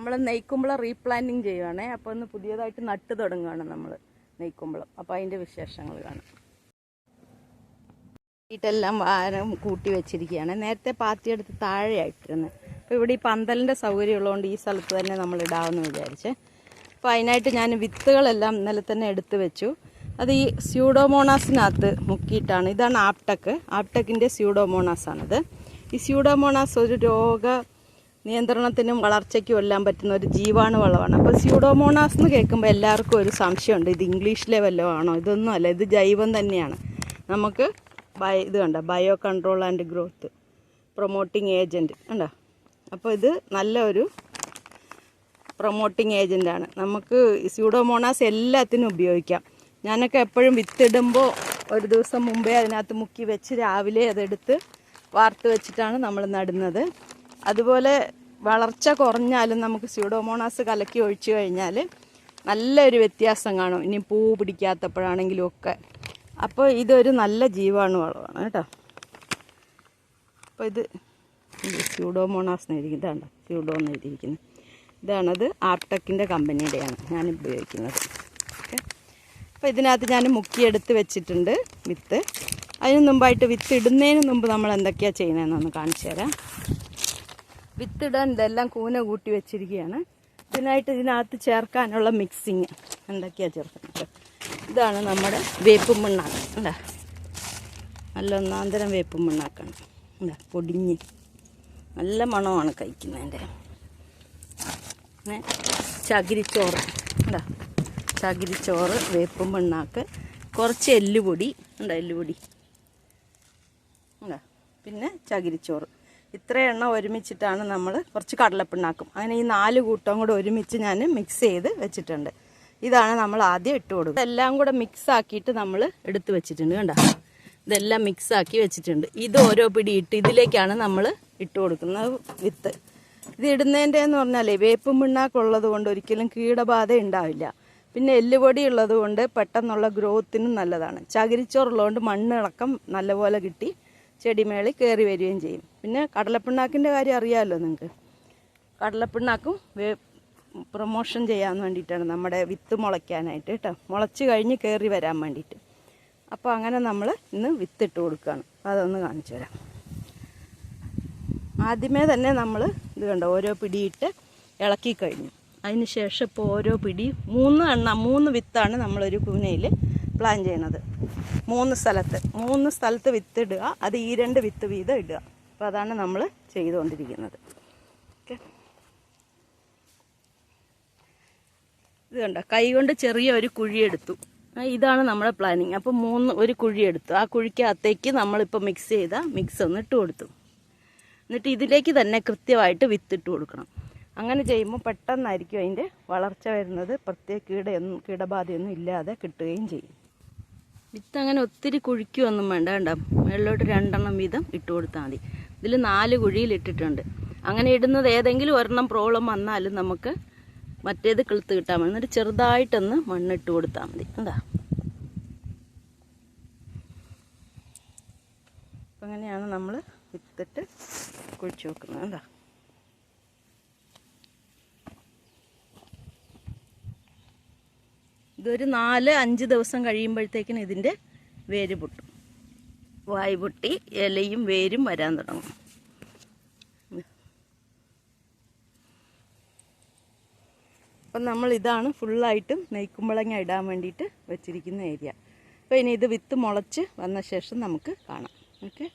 നമ്മൾ നെയ്ക്കുമ്പളം റീപ്ലാന്റിങ് ചെയ്യുവാണേ. അപ്പോൾ ഒന്ന് പുതിയതായിട്ട് നട്ട് തുടങ്ങുകയാണ് നമ്മൾ നെയ്ക്കുമ്പളം. അപ്പോൾ അതിന്റെ വിശേഷങ്ങൾ കാണാം. വീട്ടെല്ലാം വാരം കൂട്ടി വെച്ചിരിക്കുകയാണ്. നേരത്തെ പാത്തിയെടുത്ത് ആയിട്ടിരുന്നു. അപ്പോൾ ഇവിടെ ഈ പന്തലിന്റെ സൗകര്യം ഉള്ളതുകൊണ്ട് ഈ സ്ഥലത്ത് തന്നെ നമ്മൾ ഇടാമെന്ന് വിചാരിച്ചേ. അപ്പോൾ അതിനായിട്ട് ഞാൻ വിത്തുകളെല്ലാം ഇന്നലെ തന്നെ എടുത്തു വെച്ചു. അത് ഈ സ്യൂഡോമോണാസിനകത്ത് മുക്കിയിട്ടാണ്. ഇതാണ് ആപ്ടക്ക് ആപ്ടക്കിന്റെ സ്യൂഡോമോണാസാണിത്. ഈ സ്യൂഡോമോണാസ് ഒരു രോഗ നിയന്ത്രണത്തിനും വളർച്ചയ്ക്കും എല്ലാം പറ്റുന്ന ഒരു ജീവാണു വളമാണ് അപ്പോൾ സ്യൂഡോമോണാസ് എന്ന് കേൾക്കുമ്പോൾ എല്ലാവർക്കും ഒരു സംശയമുണ്ട്. ഇത് ഇംഗ്ലീഷിലെ വല്ലതും ആണോ? ഇതൊന്നും അല്ല. ഇത് ജൈവം തന്നെയാണ്. നമുക്ക് ബൈ ഇത് കണ്ട? Bio control and growth promoting agent കണ്ടോ? അപ്പോൾ ഇത് നല്ല ഒരു പ്രൊമോട്ടിങ് ഏജന്റാണ് നമുക്ക് സ്യൂഡോമോണാസ് എല്ലാത്തിനും ഉപയോഗിക്കാം. ഞാനൊക്കെ എപ്പോഴും വിത്തിടുമ്പോൾ ഒരു ദിവസം മുമ്പേ അതിനകത്ത് മുക്കി വെച്ച് രാവിലെ അതെടുത്ത് വാർത്ത് വെച്ചിട്ടാണ് നമ്മൾ നടുന്നത്. അതുപോലെ വളർച്ച കുറഞ്ഞാലും നമുക്ക് സ്യൂഡോമോണാസ് കലക്കി ഒഴിച്ചു കഴിഞ്ഞാൽ നല്ലൊരു വ്യത്യാസം കാണും. ഇനി പൂ പിടിക്കാത്തപ്പോഴാണെങ്കിലും ഒക്കെ. അപ്പോൾ ഇതൊരു നല്ല ജീവാണു വളമാണ് കേട്ടോ. അപ്പോൾ ഇത് സ്യൂഡോമോണാസ് എഴുതിയിരിക്കുന്നത് ഇതാണ് സ്യൂഡോ എന്ന് എഴുതിയിരിക്കുന്നത്. ഇതാണത് ആപ്ടെക്കിന്റെ കമ്പനിയുടെയാണ് ഞാൻ ഉപയോഗിക്കുന്നത്. ഓക്കെ. അപ്പോൾ ഇതിനകത്ത് ഞാൻ മുക്കിയെടുത്ത് വെച്ചിട്ടുണ്ട് വിത്ത്. അതിന് മുമ്പായിട്ട് വിത്ത് ഇടുന്നതിന് മുമ്പ് നമ്മൾ എന്തൊക്കെയാണ് ചെയ്യുന്നതെന്നൊന്ന് കാണിച്ചു തരാം. വിത്തിടാൻ ഇതെല്ലാം കൂന കൂട്ടി വെച്ചിരിക്കുകയാണ്. ഇതിനായിട്ട് ഇതിനകത്ത് ചേർക്കാനുള്ള മിക്സിങ് എന്തൊക്കെയാണ് ചേർക്കുന്നത്? ഇതാണ് നമ്മുടെ വേപ്പും മണ്ണാക്ക് അല്ല? നല്ല ഒന്നാന്തരം വേപ്പും മണ്ണാക്കാണ്. അല്ല? പൊടിഞ്ഞ്. നല്ല മണമാണ് കഴിക്കുന്നതിന്റെ. ചകിരിച്ചോറ്. ഉണ്ടാ ചകിരിച്ചോറ് വേപ്പും മണ്ണാക്ക് കുറച്ച് എല്ലുപൊടി. ഉണ്ടോ എല്ലുപൊടി. ഉണ്ടാ പിന്നെ ചകിരിച്ചോറ്. ഇത്ര എണ്ണ ഒരുമിച്ചിട്ടാണ് നമ്മൾ കുറച്ച് കടലപ്പിണ്ണാക്കും. അങ്ങനെ ഈ നാല് കൂട്ടം കൂടെ ഒരുമിച്ച് ഞാൻ മിക്സ് ചെയ്ത് വെച്ചിട്ടുണ്ട്. ഇതാണ് നമ്മൾ ആദ്യം ഇട്ട് കൊടുക്കുക. എല്ലാം കൂടെ മിക്സ് ആക്കിയിട്ട് നമ്മൾ എടുത്ത് വെച്ചിട്ടുണ്ട് കണ്ടോ? ഇതെല്ലാം മിക്സ് ആക്കി വെച്ചിട്ടുണ്ട്. ഇത് ഓരോ പിടി ഇട്ട് ഇതിലേക്കാണ് നമ്മൾ ഇട്ട് കൊടുക്കുന്നത് വിത്ത്. ഇത് ഇടുന്നതിന്റെ എന്ന് പറഞ്ഞാലേ വേപ്പും പിണ്ണാക്കുള്ളത് കൊണ്ട് ഒരിക്കലും കീടബാധ ഉണ്ടാവില്ല. പിന്നെ എല്ലുപൊടി ഉള്ളത് കൊണ്ട് പെട്ടെന്നുള്ള ഗ്രോത്തിനും നല്ലതാണ്. ചകിരിച്ചോറുള്ളതുകൊണ്ട് മണ്ണിളക്കം നല്ലപോലെ കിട്ടി. ചെടിമേളിൽ കയറി വരികയും ചെയ്യും. പിന്നെ കടലപ്പിണ്ണാക്കിന്റെ കാര്യം അറിയാമല്ലോ നിങ്ങൾക്ക് കടലപ്പിണ്ണാക്കും പ്രൊമോഷൻ ചെയ്യാൻ വേണ്ടിയിട്ടാണ് നമ്മുടെ വിത്ത് മുളയ്ക്കാനായിട്ട് കേട്ടോ. മുളച്ച് കഴിഞ്ഞ് കയറി വരാൻ വേണ്ടിയിട്ട്. അപ്പോൾ അങ്ങനെ നമ്മൾ ഇന്ന് വിത്തിട്ട് കൊടുക്കുകയാണ് അതൊന്ന് കാണിച്ചു തരാം. ആദ്യമേ തന്നെ നമ്മൾ ഇത് കണ്ടോ ഓരോ പിടിയിട്ട് ഇളക്കി കഴിഞ്ഞു. അതിന് ശേഷം ഇപ്പോൾ ഓരോ പിടി മൂന്ന് എണ്ണ മൂന്ന് വിത്താണ് നമ്മളൊരു കൂനയിൽ പ്ലാൻ ചെയ്യുന്നത്. മൂന്ന് സ്ഥലത്ത് മൂന്ന് സ്ഥലത്ത് വിത്ത് ഇടുക അത് ഈ രണ്ട് വിത്ത് വീതം ഇടുക. അപ്പോൾ അതാണ് നമ്മൾ ചെയ്തുകൊണ്ടിരിക്കുന്നത്. ഓക്കെ. ഇത് കണ്ടോ? കൈ കൊണ്ട് ചെറിയ ഒരു കുഴിയെടുത്തു. ഇതാണ് നമ്മുടെ പ്ലാനിങ് അപ്പോൾ മൂന്ന് ഒരു കുഴിയെടുത്തു. ആ കുഴിക്കകത്തേക്ക് നമ്മളിപ്പോൾ മിക്സ് ചെയ്ത മിക്സ് ഒന്ന് ഇട്ട് കൊടുത്തു. എന്നിട്ട് ഇതിലേക്ക് തന്നെ കൃത്യമായിട്ട് വിത്തിട്ട് കൊടുക്കണം. അങ്ങനെ ചെയ്യുമ്പോൾ പെട്ടെന്നായിരിക്കും അതിന്റെ വളർച്ച വരുന്നത്. പ്രത്യേക കീടയൊന്നും കീടബാധയൊന്നും ഇല്ലാതെ കിട്ടുകയും ചെയ്യും. വിത്ത് അങ്ങനെ ഒത്തിരി കുഴിക്കുകയൊന്നും വേണ്ട വേണ്ട മുകളിലോട്ട് രണ്ടെണ്ണം വീതം ഇട്ട് കൊടുത്താൽ മതി. ഇതിൽ നാല് കുഴിയിലിട്ടിട്ടുണ്ട് അങ്ങനെ ഇടുന്നത് ഏതെങ്കിലും ഒരെണ്ണം പ്രോബ്ലം വന്നാലും നമുക്ക് മറ്റേത് കിളുത്ത് കിട്ടാൻ മതി. എന്നിട്ട് ചെറുതായിട്ടൊന്ന് മണ്ണിട്ട് കൊടുത്താൽ മതി. എന്താ അപ്പം അങ്ങനെയാണ് നമ്മൾ വിത്തിട്ട് കുഴിച്ച് വെക്കുന്നത്. എന്താ ഇതൊരു നാല് അഞ്ച് ദിവസം കഴിയുമ്പോഴത്തേക്കിന് ഇതിന്റെ വേര് പൊട്ടും. വായ് പൊട്ടി ഇലയും വേരും വരാൻ തുടങ്ങും. അപ്പം നമ്മൾ ഇതാണ് ഫുള്ളായിട്ടും നെയ്ക്കുമ്പളങ്ങ ഇടാൻ വേണ്ടിയിട്ട് വെച്ചിരിക്കുന്ന ഏരിയ. അപ്പോൾ ഇനി ഇത് വിത്ത് മുളച്ച് വന്ന ശേഷം നമുക്ക് കാണാം. ഓക്കെ?